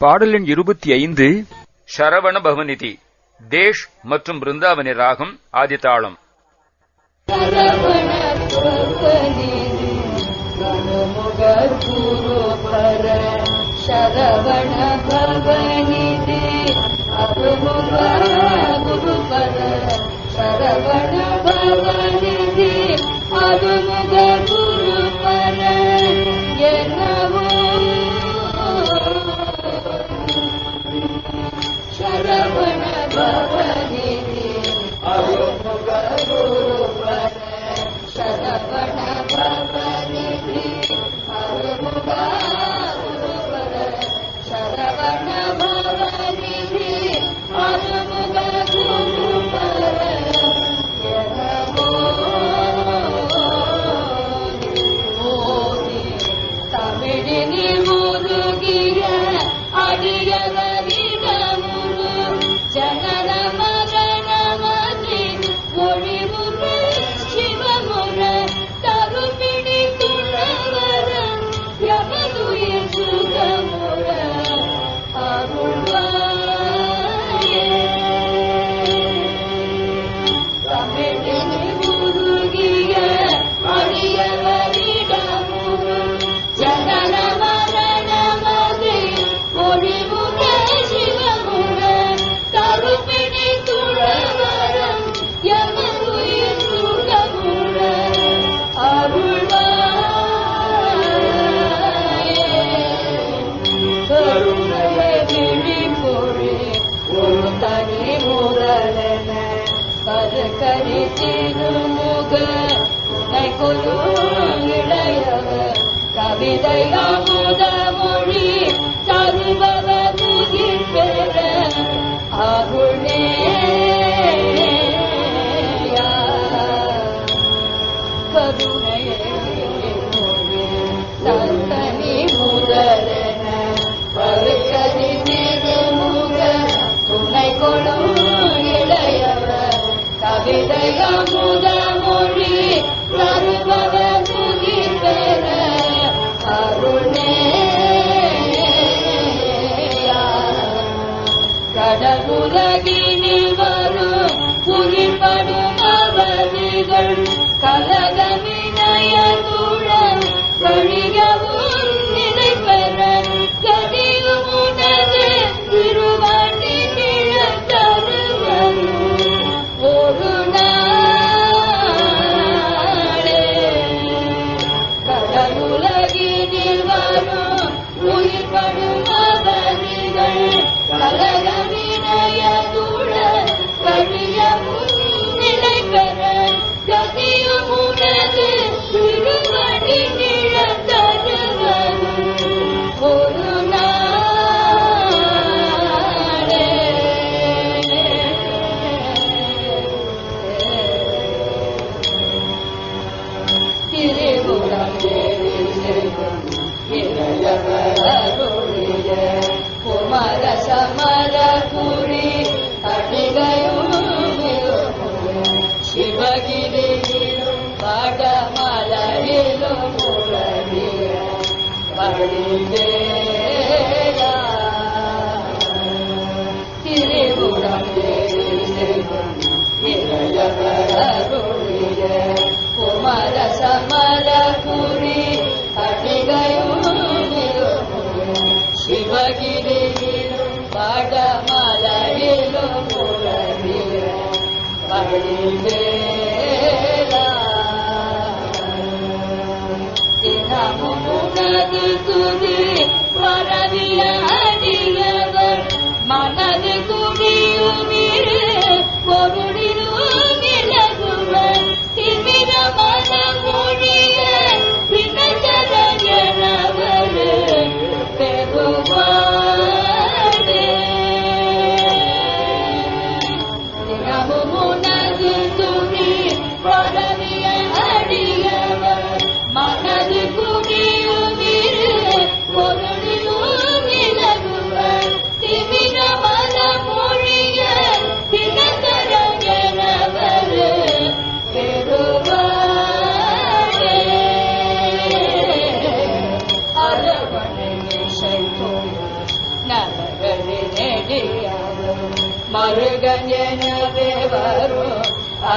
பாடலின் இருபத்தி ஐந்து சரவண பவநிதி தேஷ் மற்றும் பிருந்தாவனி ராகம் ஆதிதாளம் சரவண பவனிதி Bye. कवि കടകുരകിനി വരും പുരിപ്പെടുന്ന വരികൾ കലകം Adelinde الذي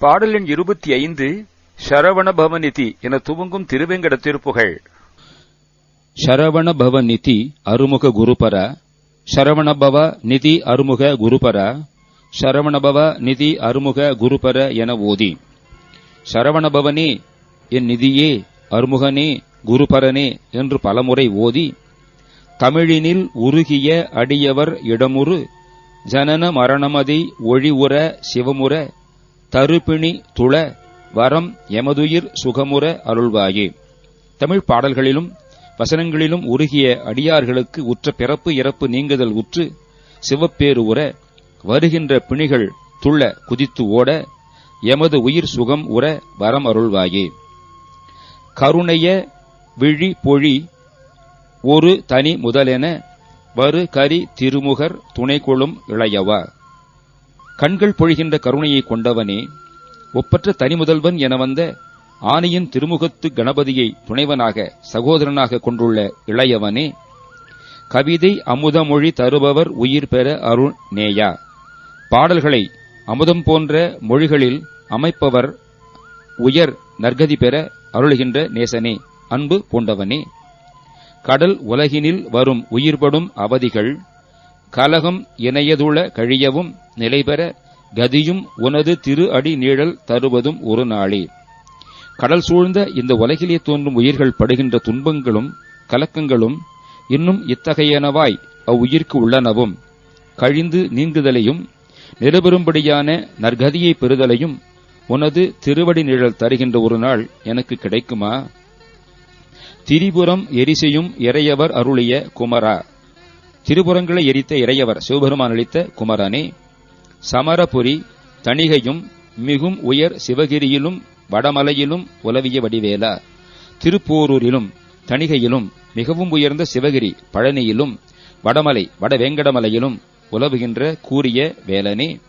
பாடலின் இருபத்தி ஐந்து சரவணபவநிதி என துவங்கும் திருவேங்கட திருப்புகழ் சரவணபவ நிதி அருமுக குருபர சரவணபவ நிதி அருமுக குருபர சரவணபவ நிதி அருமுக குருபர என ஓதி. சரவணபவனே என் நிதியே அருமுகனே குருபரனே என்று பலமுறை ஓதி. தமிழினில் உருகிய அடியவர் இடமுறு ஜனன மரணமதி ஒழிவுற சிவமுற தருபிணி துள வரம் எமதுயிர் சுகமுற அருள்வாயே. தமிழ் பாடல்களிலும் வசனங்களிலும் உருகிய அடியார்களுக்கு உற்ற பிறப்பு இறப்பு நீங்குதல் உற்று சிவப்பேறு உற வருகின்ற பிணிகள் துள்ள குதித்து ஓட எமது உயிர் சுகம் உற வரம் அருள்வாயே. கருணைய விழி பொழி ஒரு தனி முதலென வரு கரி திருமுகர் துணை கொள்ளும் இளையவா. கண்கள் பொழிகின்ற கருணையை கொண்டவனே ஒப்பற்ற தனிமுதல்வன் என வந்த ஆனையின் திருமுகத்து கணபதியை துணைவனாக சகோதரனாக கொண்டுள்ள இளையவனே கவிதை அமுதமொழி தருபவர் உயிர் பெற அருள் நேயா பாடல்களை அமுதம் போன்ற மொழிகளில் அமைப்பவர் உயர் நற்கதி பெற அருளுகின்ற நேசனே அன்பு பூண்டவனே. கடல் உலகினில் வரும் உயிர்படும் அவதிகள் கலகம் இணையதுள கழியவும் நிலைபெற கதியும் உனது திரு அடி நீழல் தருவதும் ஒரு நாளே. கடல் சூழ்ந்த இந்த உலகிலே தோன்றும் உயிர்கள் படுகின்ற துன்பங்களும் கலக்கங்களும் இன்னும் இத்தகையனவாய் அவ்வுயிர்க்கு உள்ளனவும். கழிந்து நீங்குதலையும் நிருபெறும்படியான நற்கதியை பெறுதலையும் உனது திருவடி நிழல் தருகின்ற ஒரு நாள் எனக்கு கிடைக்குமா? திரிபுரம் எரிசையும் இறையவர் அருளிய குமரா. திருபுறங்களை எரித்த இறையவர் சிவபெருமான் அளித்த குமரனே சமரபுரி தணிகையும் மிகும் உயர் சிவகிரியிலும் வடமலையிலும் உலவிய வடிவேலா. திருப்போரூரிலும் தணிகையிலும் மிகவும் உயர்ந்த சிவகிரி பழனியிலும் வடமலை வடவேங்கடமலையிலும் உலவுகின்ற கூறிய வேலனே.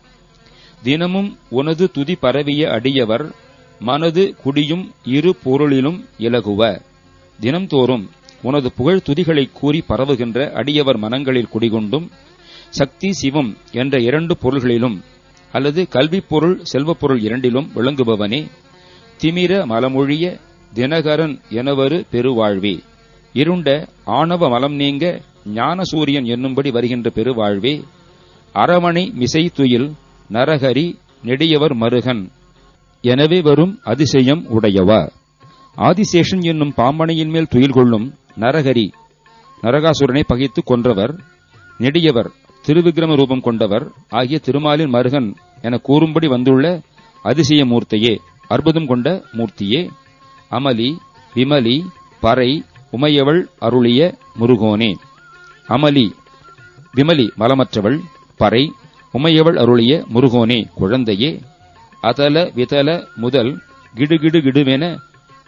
தினமும் உனது துதி பரவிய அடியவர் மனது குடியும் இரு பொருளிலும் இலகுவ. தினம்தோறும் உனது புகழ் துதிகளை கூறி பரவுகின்ற அடியவர் மனங்களில் குடிகொண்டும் சக்தி சிவம் என்ற இரண்டு பொருள்களிலும் அல்லது கல்விப்பொருள் செல்வப் பொருள் இரண்டிலும் விளங்குபவனே திமிர மலமொழிய தினகரன் எனவரு பெருவாழ்வே. இருண்ட ஆணவ மலம் நீங்க ஞானசூரியன் என்னும்படி வருகின்ற பெருவாழ்வே. அரவணை மிசை துயில் நரஹரி நெடியவர் மருகன் எனவே வரும் அதிசயம் உடையவா. ஆதிசேஷன் என்னும் பாம்பனையின் மேல் துயில் கொள்ளும் நரகரி. நரகாசுரனை பகைத்து கொன்றவர் நெடியவர் திருவிக்கிரம ரூபம் கொண்டவர் ஆகிய திருமாலின் மருகன் என கூறும்படி வந்துள்ள அதிசய மூர்த்தியே அற்புதம் கொண்ட மூர்த்தியே. அமலி விமலி பறை உமையவள் அருளிய முருகோனே. அமலி விமலி மலமற்றவள் பறை உமையவள் அருளிய முருகோனே குழந்தையே. அதல விதல முதல் கிடுகிடு கிடுவென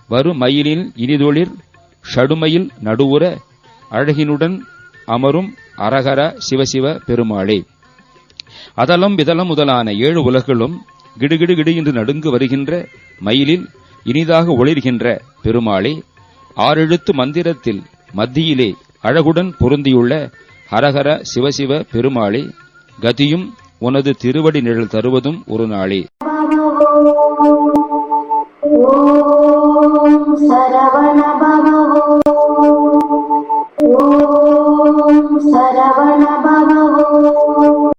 வரும் மயிலில் இனிதொளிர் ஷடுமையில் நடுவுற அழகினுடன் அமரும் அரகர சிவசிவ பெருமாளே. அதலம் விதலம் முதலான ஏழு உலகளும் கிடுகிடு கிடு என்று நடுங்கு வருகின்ற மயிலில் இனிதாக ஒளிர்கின்ற பெருமாளே ஆறெழுத்து மந்திரத்தில் மத்தியிலே அழகுடன் பொருந்தியுள்ள ஹரஹர சிவசிவ பெருமாளே கதியும் உனது திருவடி நிழல் தருவதும் ஒரு நாளே. श्रवण ॐ शवण